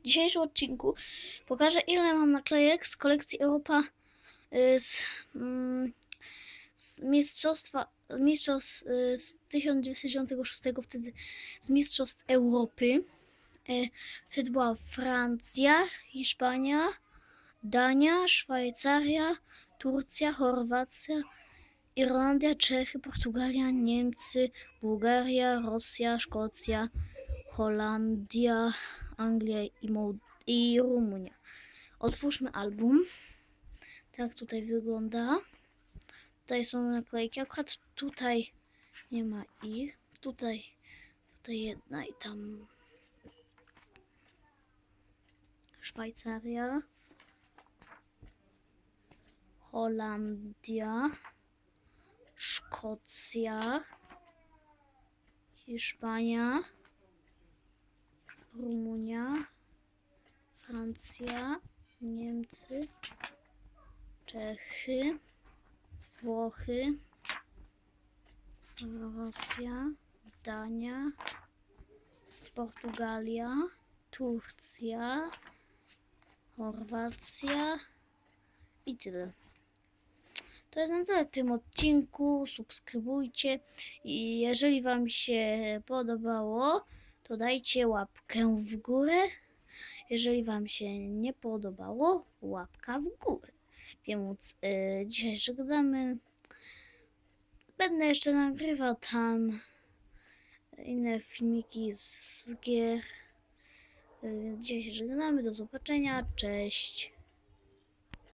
W dzisiejszym odcinku pokażę ile mam naklejek z kolekcji Europa y, z, mm, z mistrzostwa mistrzostw y, z 1996 wtedy z mistrzostw Europy. Y, Wtedy była Francja, Hiszpania, Dania, Szwajcaria, Turcja, Chorwacja, Irlandia, Czechy, Portugalia, Niemcy, Bułgaria, Rosja, Szkocja, Holandia, Anglia i, i Rumunia. Otwórzmy album. Tak tutaj wygląda. Tutaj są naklejki. Akurat tutaj nie ma ich. Tutaj, tutaj jedna i tam Szwajcaria, Holandia, Szkocja, Hiszpania, Rumunia, Francja, Niemcy, Czechy, Włochy, Rosja, Dania, Portugalia, Turcja, Chorwacja i tyle. To jest na tyle w tym odcinku. Subskrybujcie i jeżeli Wam się podobało, to dajcie łapkę w górę. Jeżeli Wam się nie podobało, łapka w górę. Więc y, dzisiaj żegnamy. Będę jeszcze nagrywał tam inne filmiki z gier. Y, Dzisiaj się żegnamy. Do zobaczenia. Cześć.